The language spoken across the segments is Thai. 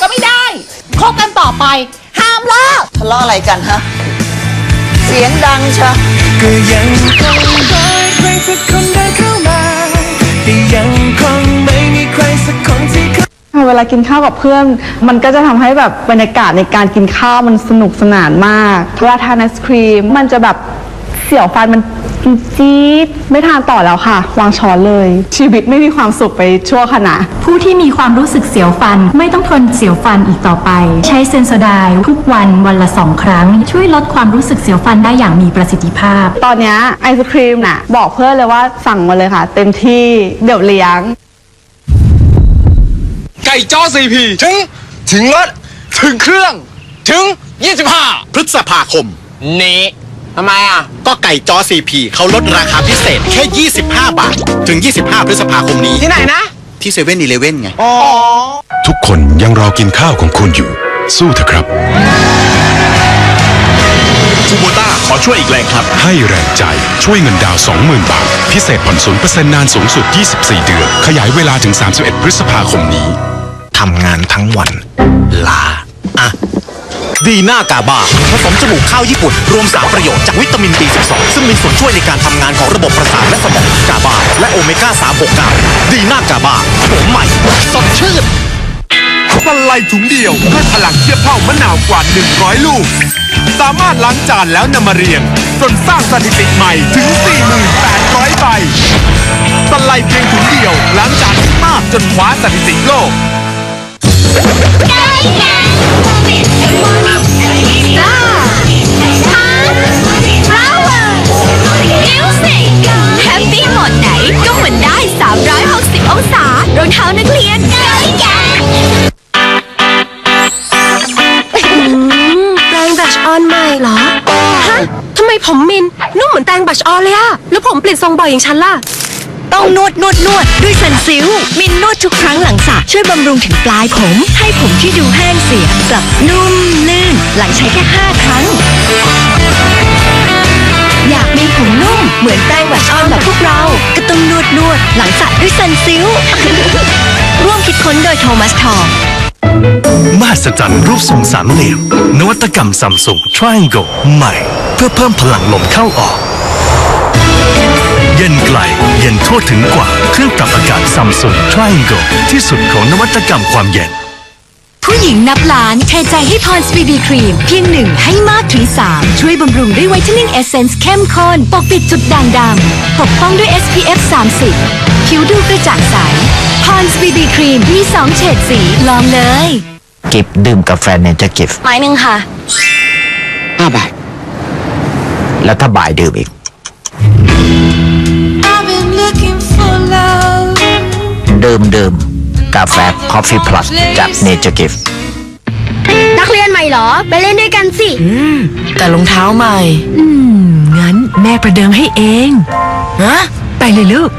ก็ไม่ได้คบกันต่อไป ห้ามเลิกทะเลาะอะไรกันฮะ เสียงดังชะก็ยังคงรอใครสักคนเดินเข้ามาแต่ยังคงไม่มีใครสักคนที่เข้าเวลากินข้าวกับเพื่อน มันก็จะทำให้แบบบรรยากาศในการกินข้าวมันสนุกสนานมากเวลาทานไอศครีม มันจะแบบเสียวฟันมัน จี๊ดไม่ทานต่อแล้วค่ะ วางช้อนเลย ชีวิตไม่มีความสุขไปชั่วขณะ ผู้ที่มีความรู้สึกเสียวฟันไม่ต้องทนเสียวฟันอีกต่อไป ใช้เซนโซไดน์ทุกวันวันละสองครั้ง ช่วยลดความรู้สึกเสียวฟันได้อย่างมีประสิทธิภาพ ตอนเนี้ยไอศครีมน่ะ บอกเพื่อนเลยว่าสั่งมาเลยค่ะ เต็มที่เดี๋ยวเลี้ยง ไก่จ้อซีพีถึง ถึงรถถึงเครื่อง ถึง 25 พฤษภาคม นี้ ทำไมอะ ก็ไก่จอ CP เขาลดราคาพิเศษแค่ 25 บาท ถึง 25 พฤษภาคมนี้ ที่ไหนนะ ที่เซเว่นอีเลเว่นไงทุกคนยังรอกินข้าวของคุณอยู่ สู้เถอะครับ คูโบต้าขอช่วยอีกแรงครับ ให้แรงใจช่วยเงินดาวน์20,000 บาท พิเศษผ่อน0%นานสูงสุด 24 เดือน ขยายเวลาถึง 31 พฤษภาคมนี้ ทำงานทั้งวัน ลา อะ ดีน่ากาบาผสมจมูกข้าวญี่ปุ่น รวม3ประโยชน์จากวิตามิน B12 ซึ่งมีส่วนช่วยในการทำงานของระบบประสาทและสมองกาบา และโอเมก้า 369 ดีน่ากาบาโฉมใหม่สดชื่นตะไลถุงเดียวด้วยพลังเทียบเท่ามะนาวกว่า 100 ลูก สามารถล้างจานแล้วนำมาเรียง จนสร้างสถิติใหม่ถึง 4,800ใบตะไลเพียงถุงเดียวล้างจานมากจนคว้าสถิติโลก 360 องศารองเท้านักเรียนแปรงบัชออนใหม่เหรอ ฮะ ทำไมผมมิน นุ่มเหมือนแปรงบัชออนเลยอะแล้วผมเปลี่ยนทรงบ่อยอย่างฉันล่ะ ต้องนวดนวดนวดด้วยซันซิลมินนวดทุกครั้งหลังสระช่วยบำรุงถึงปลายผม ให้ผมที่ดูแห้งเสียกลับนุ่มลื่น หลังใช้แค่ 5 ครั้ง อยากมีผมนุ่ม เหมือนแป้งแบบออนแบบพวกเรา ก็ต้องนวดนวดหลังสระด้วยซันซิลร่วมคิดค้นโดยโทมัสทองมหัศจรรย์รูปทรงสามเหลี่ยมนวัตกรรมซัมซุง Triangle ใหม่ เพื่อเพิ่มพลังลมเข้าออก ทั่วถึงกว่า เครื่องปรับอากาศซัมซุง Triangle ที่สุดของนวัตกรรมความเย็น ผู้หญิงนับล้านเทใจให้พรสบีบีครีม เพียงหนึ่งให้มากถึง 3 ช่วยบำรุงด้วยไวท์เทนนิ่งเอเซนส์เข้มข้นปกปิดจุดด่างดำปกป้องด้วย SPF 30 ผิวดูกระจ่างใสพรสบีบีครีมมี 2 เฉดสีลองเลยกิฟดื่มกาแฟเนเจอร์กิฟไม้หนึ่งค่ะ5บาท แล้วถ้าบ่ายดื่มอีก ฟคอฟฟี่พลัสจากเนเจอร์กิฟนักเรียนใหม่เหรอ ไปเล่นด้วยกันสิ แต่รองเท้าใหม่ อืม งั้นแม่ประเดิมให้เอง ฮะ ไปเลยลูก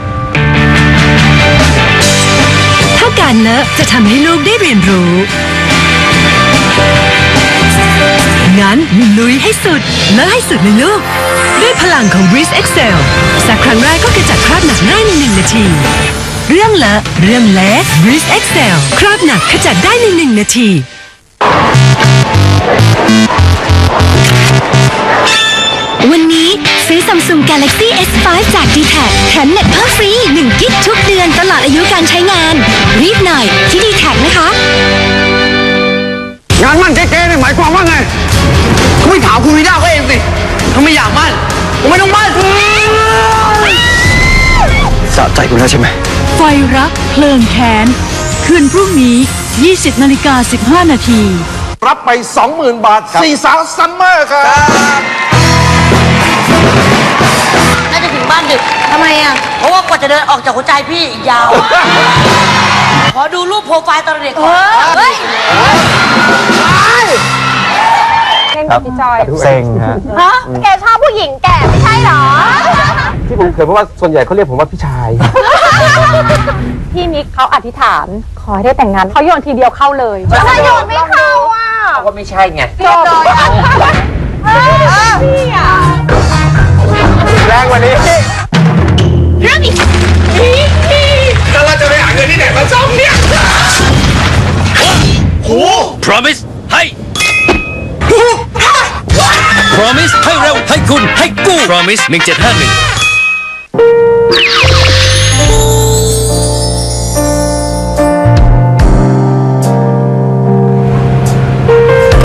ถ้าการเลอะจะทำให้ลูกได้เรียนรู้ งั้นลุยให้สุด เลอะให้สุดเลยลูก ด้วยพลังของ Breeze Excel สักครั้งแรกก็กระจัดคราบหนักง่ายในหนึ่งนาที เรื่องเลอะเรื่องเล็ก Breeze Excel คราบหนักขจัดได้ในหนึ่งนาที วันนี้ซื้อ Samsung Galaxy S5 จาก d t แทแถมเน็ตเพิ่มฟรี1กิกทุกเดือนตลอดอายุการใช้งาน รีบหน่อยที่ d t แทนะคะ งานมั่นเก๊ๆเนี่ยหมายความว่าไงไม่ถามคุณวิด้าเขาเองสิถ้าไม่อยากมั่นผมไม่ต้องมั่นสะใจคุณแล้วใช่ไหม ไฟรักเพลิงแค้น คืนพรุ่งนี้ 20นาฬิกา15 นาที รับไป 20,000 บาทสี่สาวซัมเมอร์ครับน่าจะถึงบ้านดึกทำไมอะ เพราะว่ากว่าจะเดินออกจากหัวใจพี่อีกยาว ขอดูรูปโปรไฟล์ตอนเด็กก่อน เฮ้ยเซ็งฮะ ฮะ แกชอบผู้หญิงแก่ไม่ใช่หรอ ที่ผมเขินเพราะว่าส่วนใหญ่เขาเรียกผมว่าพี่ชาย พี่มิกเขาอธิษฐานขอให้ได้แต่งงานเขาโยนทีเดียวเข้าเลยทำไมโยนไม่เข้าอะก็ไม่ใช่ไงจบเลยอะพี่อะแรงกว่านี้เรื่องอีกแล้วเราจะไปหาเงินที่ไหนมาซ่อมเนี่ยโอ้โห promise ให้ promise ให้เร็วให้คุณให้กู้ promise 1751